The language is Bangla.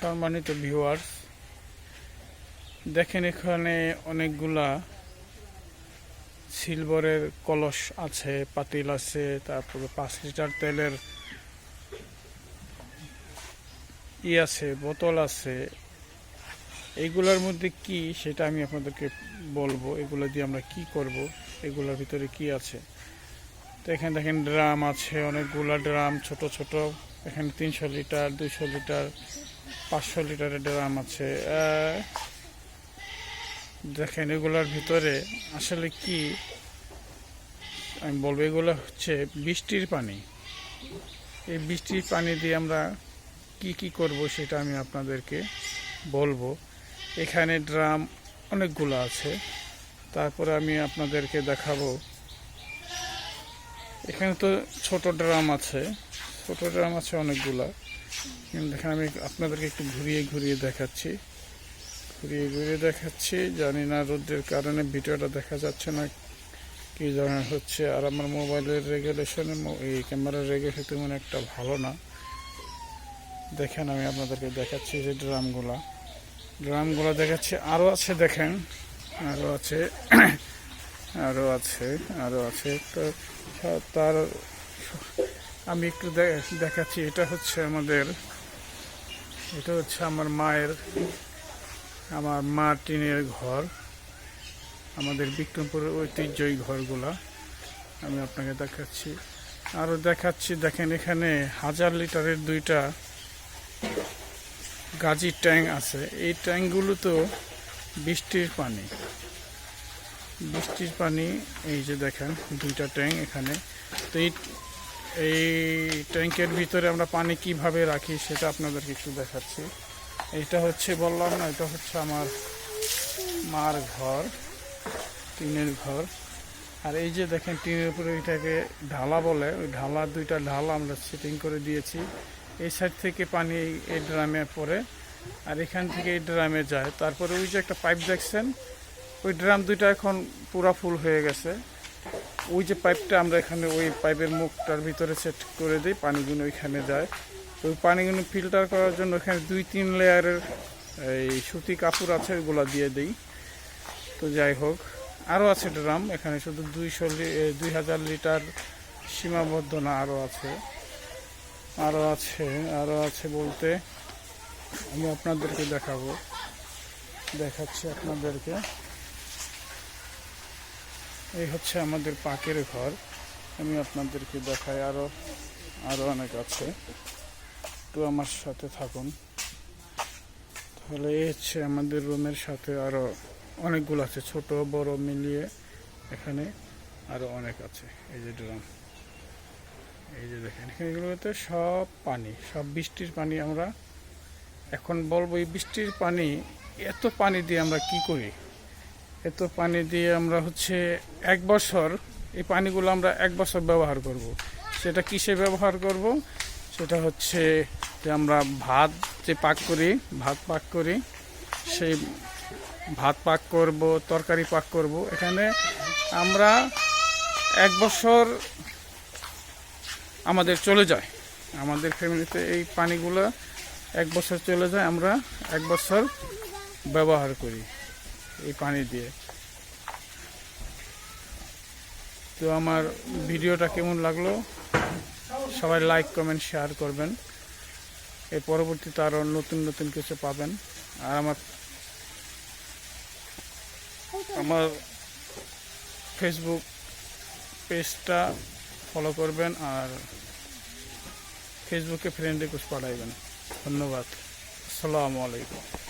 সম্মানিত ভিউয়ার্স দেখেন এখানে অনেকগুলা সিলভারের কলস আছে, পাতিল আছে, তারপরে পাঁচ লিটার তেলের ই আছে, বোতল আছে। এইগুলোর মধ্যে কি সেটা আমি আপনাদেরকে বলব, এগুলো দিয়ে আমরা কি করব, এগুলোর ভিতরে কি আছে? তো এখানে দেখেন ড্রাম আছে, অনেকগুলা ড্রাম, ছোট ছোট, এখানে তিনশো লিটার, দুইশো লিটার পাঁচশো লিটারের ড্রাম আছে। দেখেন, এগুলোর ভিতরে আসলে কি? আমি বলব, এগুলো হচ্ছে বৃষ্টির পানি। এই বৃষ্টির পানি দিয়ে আমরা কি কি করব সেটা আমি আপনাদেরকে বলব। এখানে ড্রাম অনেকগুলো আছে। তারপরে আমি আপনাদেরকে দেখাবো। এখানে তো ছোট ড্রাম আছে। ছোট ড্রাম আছে অনেকগুলা। দেখেন আমি আপনাদেরকে একটু ঘুরিয়ে ঘুরিয়ে দেখাচ্ছি। ঘুরিয়ে ঘুরিয়ে দেখাচ্ছি, জানি না রোদের কারণে ভিডিওটা দেখা যাচ্ছে না কি ধরনের হচ্ছে। আর আমার মোবাইলের রেগুলেশনে, এই ক্যামেরার রেগুলেশন তেমন একটা ভালো না। দেখেন আমি আপনাদেরকে দেখাচ্ছি যে ড্রামগুলা। ড্রামগুলো দেখাচ্ছি আরও আছে দেখেন আরও আছে আরও আছে আরও আছে। তো তার আমি একটু দেখাচ্ছি, এটা হচ্ছে আমাদের, এটা হচ্ছে আমার মায়ের, আমার মা টিনের ঘর, আমাদের বিক্রমপুরের ঐতিহ্যই ঘরগুলা, আমি আপনাকে দেখাচ্ছি। আরও দেখাচ্ছি, দেখেন এখানে হাজার লিটারের দুইটা গাজির ট্যাঙ্ক আছে, এই ট্যাঙ্কগুলো তো বৃষ্টির পানি। বৃষ্টির পানি, এই যে দেখেন, দুইটা ট্যাঙ্ক এখানে, তো এই এই ট্যাঙ্কের ভিতরে আমরা পানি কীভাবে রাখি সেটা আপনাদেরকে একটু দেখাচ্ছি। এটা হচ্ছে বললাম না, এটা হচ্ছে আমার মার ঘর, টিনের ঘর। আর এই যে দেখেন, টিনের উপরে ওইটাকে ঢালা বলে, ওই ঢালা, দুইটা ঢালা আমরা সেটিং করে দিয়েছি। এই সাইড থেকে পানি এই ড্রামে পড়ে, আর এখান থেকে এই ড্রামে যায়। তারপরে ওই যে একটা পাইপ দেখছেন, ওই ড্রাম দুইটা এখন পুরা ফুল হয়ে গেছে। ওই যে পাইপটা আমরা এখানে ওই পাইপের মুখটার ভিতরে সেট করে দিই, পানিগুলো ওইখানে যায়। ওই পানিগুলো ফিল্টার করার জন্য এখানে দুই, তিন লেয়ারের এই সুতি কাপড় আছে, ওগুলো দিয়ে দিই। তো যাই হোক আরও আছে ড্রাম, এখানে শুধু দুইশো দুই হাজার লিটার সীমাবদ্ধ না আরও আছে। আরও আছে আরও আছে বলতে আমি আপনাদেরকে দেখাবো। দেখাচ্ছি আপনাদেরকে। এই হচ্ছে আমাদের পাকের ঘর। আমি আপনাদেরকে দেখাই আরও আরও অনেক আছে। একটু আমার সাথে থাকুন। তাহলে এই হচ্ছে আমাদের রুমের সাথে আরও অনেকগুলো আছে, ছোট, বড় মিলিয়ে এখানে আরও অনেক আছে। এই যে ড্রাম, এই যে দেখেন এগুলোতে সব পানি, সব বৃষ্টির পানি আমরা এখন বলব, এই বৃষ্টির পানি, এত পানি দিয়ে আমরা কি করি? এত পানি দিয়ে আমরা হচ্ছে এক বছর, এই পানিগুলো আমরা এক বছর ব্যবহার করব। সেটা কিসে ব্যবহার করব? সেটা হচ্ছে যে আমরা ভাত যে পাক করি, ভাত পাক করি, সেই ভাত পাক করব, তরকারি পাক করব। এখানে আমরা এক বছর আমাদের চলে যায়। আমাদের ফ্যামিলিতে এই পানিগুলো এক বছর চলে যায়, আমরা এক বছর ব্যবহার করি। এই পানি দিয়ে। তো আমার ভিডিওটা কেমন লাগল? সবাই লাইক কমেন্ট শেয়ার করবেন। এর পরবর্তীতে আরও নতুন নতুন কিছু পাবেন। আর আমার আমার ফেসবুক পেজটা ফলো করবেন আর ফেসবুকে ফ্রেন্ড রিকোয়েস্ট পাঠাইবেন। ধন্যবাদ। আসসালামু আলাইকুম।